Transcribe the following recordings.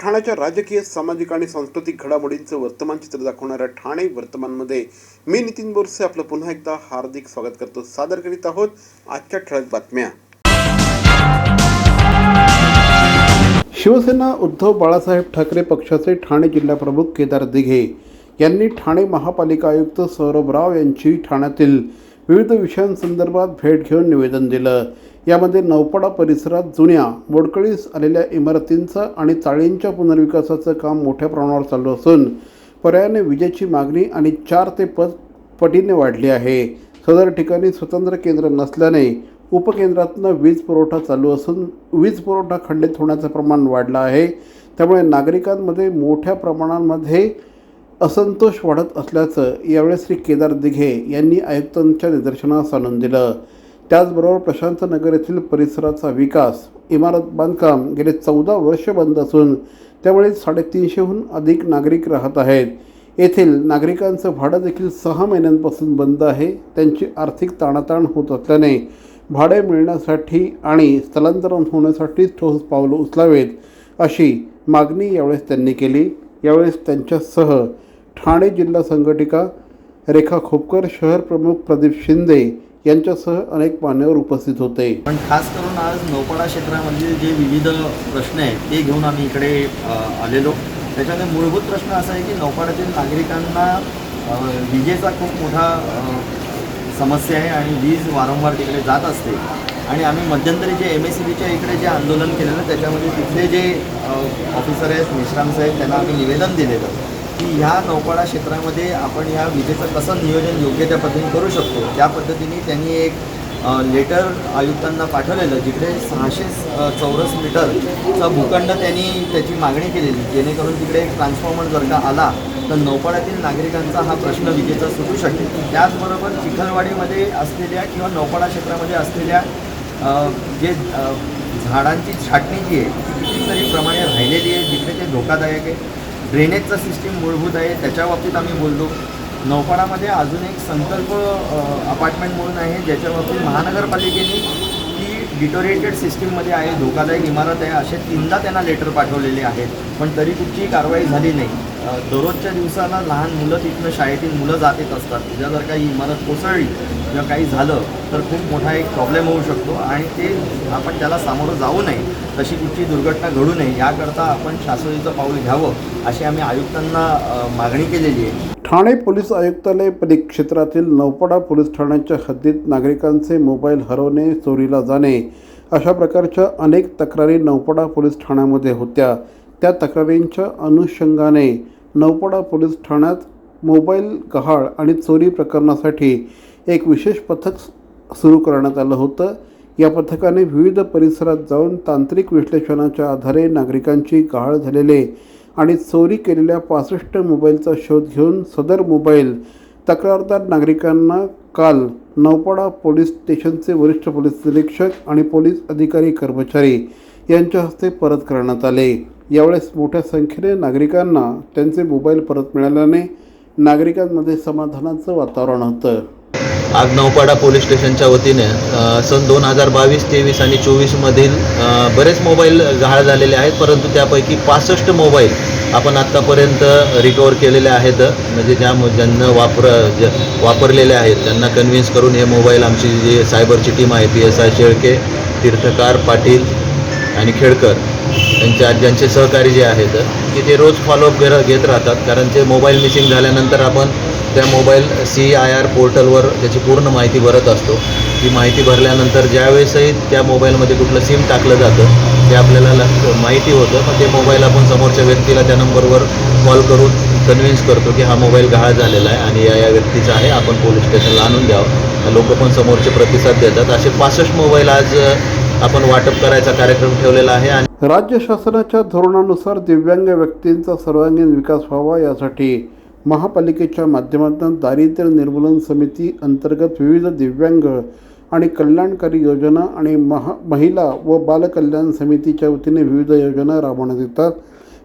ठाण्याच्या राजकीय सामाजिक आणि सांस्कृतिक घडामोडींचं वर्तमान चित्र दाखवणाऱ्या ठाणे वर्तमानमध्ये मी नितीन बोरसे आपलं पुन्हा एकदा हार्दिक स्वागत करतो. सादर करीत आहोत आजच्या ठळक बातम्या. शिवसेना उद्धव बाळासाहेब ठाकरे पक्षाचे ठाणे जिल्हाप्रमुख केदार दिघे यांनी ठाणे महापालिका आयुक्त सौरभ राव यांची ठाण्यातील विविध विषयांसंदर्भात भेट घेऊन निवेदन दिलं. यामध्ये नौपाडा परिसरात जुन्या मोडकळीस आलेल्या इमारतींचं आणि चाळींच्या पुनर्विकासाचं काम मोठ्या प्रमाणावर चालू असून पर्यायाने विजेची मागणी आणि चार ते पद पटीने वाढली आहे. सदर ठिकाणी स्वतंत्र केंद्र नसल्याने उपकेंद्रातनं वीज पुरवठा चालू असून वीज पुरवठा खंडित होण्याचं प्रमाण वाढलं आहे. त्यामुळे नागरिकांमध्ये मोठ्या प्रमाणामध्ये असंतोष वाढत असल्याचं यावेळी श्री केदार दिघे यांनी आयुक्तांच्या निदर्शनास आणून दिलं. त्याचबरोबर प्रशांत नगर येथील परिसराचा विकास इमारत बांधकाम गेले चौदा वर्ष बंद असून त्यामुळे साडेतीनशेहून अधिक नागरिक राहत आहेत. येथील नागरिकांचं भाडं देखील सहा महिन्यांपासून बंद आहे. त्यांची आर्थिक ताणाताण होत असल्याने भाडे मिळण्यासाठी आणि स्थलांतरण होण्यासाठी ठोस पावलं उचलावेत अशी मागणी यावेळेस त्यांनी केली. यावेळेस त्यांच्यासह ठाणे जिल्हा संघटिका रेखा खोपकर शहर प्रमुख प्रदीप शिंदे यांच्यासह अनेक मान्यवर उपस्थित होते. पण खास करून आज नौपाडा क्षेत्रामध्ये जे विविध प्रश्न आहेत ते घेऊन आम्ही इकडे आलेलो. त्याच्यामध्ये मूलभूत प्रश्न असा आहे की नौपाड्यातील नागरिकांना विजेचा खूप मोठा समस्या आहे आणि वीज वारंवार तिकडे जात असते. आणि आम्ही मध्यंतरी जे एम एस सी बीच्या इकडे जे आंदोलन केलेलं त्याच्यामध्ये तिथले जे ऑफिसर आहेत मिश्राम साहेब त्यांना आम्ही निवेदन दिलेलं. की ह्या नौपाडा क्षेत्रामध्ये आपण ह्या विजेचं कसं नियोजन योग्य त्या पद्धतीने करू शकतो? त्या पद्धतीने त्यांनी एक लेटर आयुक्तांना पाठवलेलं जिकडे सहाशे चौरस मीटरचा भूखंड त्यांनी त्याची मागणी केलेली जेणेकरून तिकडे एक ट्रान्सफॉर्मर जर का आला तर नौपाड्यातील नागरिकांचा हा प्रश्न विजेचा सुटू शकेल. त्याचबरोबर चिखलवाडीमध्ये असलेल्या किंवा नौपाडा क्षेत्रामध्ये असलेल्या जे झाडांची छाटणी जी आहे ती कितीतरी प्रमाणे राहिलेली आहे जिकडे ते धोकादायक आहे. ड्रेनेजचा सिस्टीम मूलभूत आहे. त्याच्या बाबतीत आम्ही बोललो. नौपाडामध्ये अजून एक संकल्प अपार्टमेंट म्हणून आहे ज्याच्या बाबतीत महानगरपालिकेने ती डिटोरेटेड सिस्टीममध्ये आहे. धोकादायक इमारत आहे. असे तीनदा त्यांना लेटर पाठवलेले आहेत. पण तरी कुठचीही कारवाई झाली नाही. दररोजच्या दिवसाला लहान मुलं तिथनं शाळेतील मुलं जात येत असतात. तुझ्या जर काही इमारत कोसळली किंवा काही झालं तर खूप मोठा एक प्रॉब्लेम होऊ शकतो आणि ते आपण त्याला सामोरं जाऊ नये. तशी कुठची दुर्घटना घडू नये याकरता आपण शासनाचं पाऊल घ्यावं अशी आम्ही आयुक्तांना मागणी केलेली आहे. ठाणे पोलीस आयुक्तालय परिक्षेत्रातील नौपाडा पोलीस ठाण्याच्या हद्दीत नागरिकांचे मोबाईल हरवणे चोरीला जाणे अशा प्रकारच्या अनेक तक्रारी नौपाडा पोलीस ठाण्यामध्ये होत्या. त्या तक्रारींच्या अनुषंगाने नौपाडा पोलीस ठाण्यात मोबाईल गहाळ आणि चोरी प्रकरणासाठी एक विशेष पथक सुरू करण्यात आलं होतं. या पथकाने विविध परिसरात जाऊन तांत्रिक विश्लेषणाच्या आधारे नागरिकांची गहाळ झालेले आणि चोरी केलेल्या पासष्ट मोबाईलचा शोध घेऊन सदर मोबाईल तक्रारदार नागरिकांना काल नौपाडा पोलीस स्टेशनचे वरिष्ठ पोलीस निरीक्षक आणि पोलीस अधिकारी कर्मचारी यांच्या हस्ते परत करण्यात आले. यावेळेस मोठ्या संख्येने नागरिकांना त्यांचे मोबाईल परत मिळाल्याने नागरिकांमध्ये समाधानाचं वातावरण होतं. आज नौपाडा पोलीस स्टेशनच्या वतीने सन दोन हजार बावीस तेवीस आणि चोवीसमधील बरेच मोबाईल गहाळ झालेले आहेत परंतु त्यापैकी पासष्ट मोबाईल आपण आत्तापर्यंत रिकवर केलेले आहेत. म्हणजे ज्या ज्यांना वापर ज वापरलेले आहेत त्यांना कन्व्हिन्स करून हे मोबाईल आमची जी सायबरची टीम आहे P S I Shelke Tirthkar Patil आणि खेडकर त्यांच्या ज्यांचे सहकारी जे आहेत की ते रोज फॉलोअप घेर घेत राहतात. कारण ते मोबाईल मिसिंग झाल्यानंतर आपण त्या मोबाईल सी आय आर पोर्टलवर त्याची पूर्ण माहिती भरत असतो. ती माहिती भरल्यानंतर ज्यावेळेसही त्या मोबाईलमध्ये कुठलं सिम टाकलं जातं ते आपल्याला ल- माहिती होतं. पण ते मोबाईल आपण समोरच्या व्यक्तीला त्या नंबरवर कॉल करून कन्व्हिन्स करतो की हा मोबाईल गहाळ झालेला आहे आणि या या व्यक्तीचा आहे. आपण पोलीस स्टेशनला आणून द्यावं. लोक पण समोरचे प्रतिसाद देतात. असे पासष्ट मोबाईल आज आपण वाटप करायचा कार्यक्रम ठेवलेला आहे आणि राज्य शासनाच्या धोरणानुसार दिव्यांग व्यक्तींचा सर्वांगीण विकास व्हावा यासाठी महापालिकेच्या माध्यमातून दारिद्र्य निर्मूलन समिती अंतर्गत विविध दिव्यांग आणि कल्याणकारी योजना आणि महा महिला व बालकल्याण समितीच्या वतीने विविध योजना राबवण्यात येतात.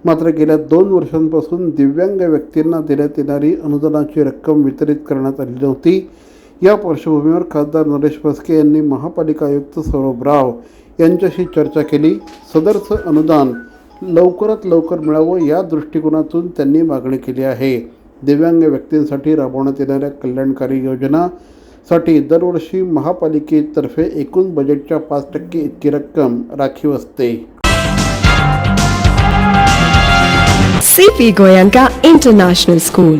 मात्र गेल्या दोन वर्षांपासून दिव्यांग व्यक्तींना देण्यात येणारी अनुदानाची रक्कम वितरित करण्यात आली नव्हती. या पार्श्वभूमीवर खासदार नरेश म्हस्के यांनी महापालिका आयुक्त सौरभ राव यांच्याशी चर्चा केली. सदरचं अनुदान लवकरात लवकर मिळावं या दृष्टिकोनातून त्यांनी मागणी केली आहे. दिव्यांग व्यक्तींसाठी राबवण्यात येणाऱ्या कल्याणकारी योजनासाठी दरवर्षी महापालिकेतर्फे एकूण बजेटच्या पाच टक्के इतकी रक्कम राखीव असते. C P Goenka international school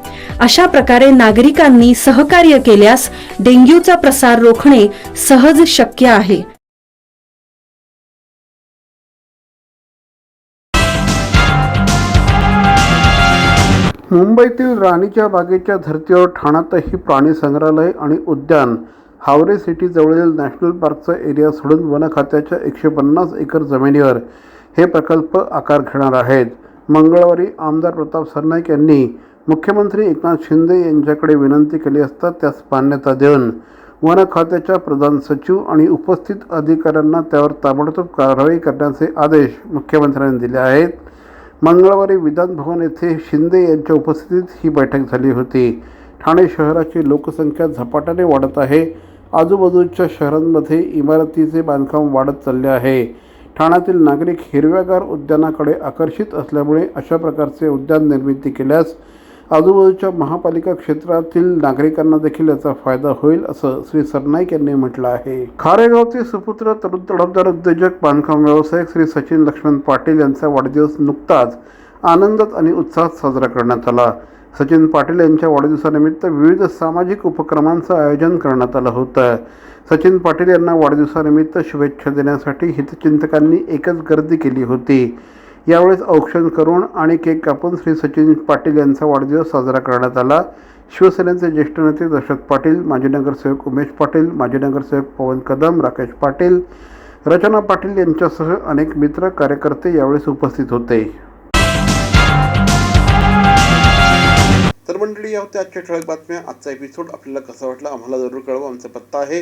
अशा प्रकारे नागरिकांनी सहकार्य केल्यास डेंग्यूचा प्रसार रोखणे सहज शक्य आहे. मुंबईतील राणीच्या बागेच्या धर्तीवर ठाण्यातही प्राणी संग्रहालय आणि उद्यान हावरे सिटी जवळील नॅशनल पार्कचा एरिया सोडून वन खात्याच्या एकशे पन्नास एकर जमिनीवर हे प्रकल्प आकार घेणार आहेत. मंगळवारी आमदार प्रताप सरनाईक यांनी मुख्यमंत्री एकनाथ शिंदे यांच्याकडे विनंती केली असता त्यास मान्यता देऊन वन खात्याच्या प्रधान सचिव आणि उपस्थित अधिकाऱ्यांना त्यावर ताबडतोब कारवाई करण्याचे आदेश मुख्यमंत्र्यांनी दिले आहेत. मंगळवारी विधानभवन येथे शिंदे यांच्या उपस्थितीत ही बैठक झाली होती. ठाणे शहराची लोकसंख्या झपाट्याने वाढत आहे. आजूबाजूच्या शहरांमध्ये इमारतीचे बांधकाम वाढत चालले आहे. ठाण्यातील नागरिक हिरव्यागार उद्यानाकडे आकर्षित असल्यामुळे अशा प्रकारचे उद्यान निर्मिती केल्यास आजूबाजूच्या महापालिका क्षेत्रातील नागरिकांना देखील याचा फायदा होईल असं श्री सरनाईक यांनी म्हटलं आहे. खारेगावचे सुपुत्र तरुण तडफदार उद्योजक बांधकाम व्यावसायिक श्री सचिन लक्ष्मण पाटील यांचा वाढदिवस नुकताच आनंदात आणि उत्साहात साजरा करण्यात आला. सचिन पाटील यांच्या वाढदिवसानिमित्त विविध सामाजिक उपक्रमांचं आयोजन करण्यात आलं होतं. सचिन पाटील यांना वाढदिवसानिमित्त शुभेच्छा देण्यासाठी हितचिंतकांनी एकच गर्दी केली होती. यावेळेस औक्षण करून आणि केक कापून श्री सचिन पाटील यांचा वाढदिवस साजरा करण्यात आला. शिवसेनेचे ज्येष्ठ नेते दशरथ पाटील माजी नगरसेवक उमेश पाटील माजी नगरसेवक पवन कदम राकेश पाटील रचना पाटील यांच्यासह अनेक मित्र कार्यकर्ते यावेळेस उपस्थित होते. तर मंडळी या होत्या आजच्या ठळक बातम्या. आजचा एपिसोड आपल्याला कसा वाटला आम्हाला जरूर कळवा. आमचा पत्ता आहे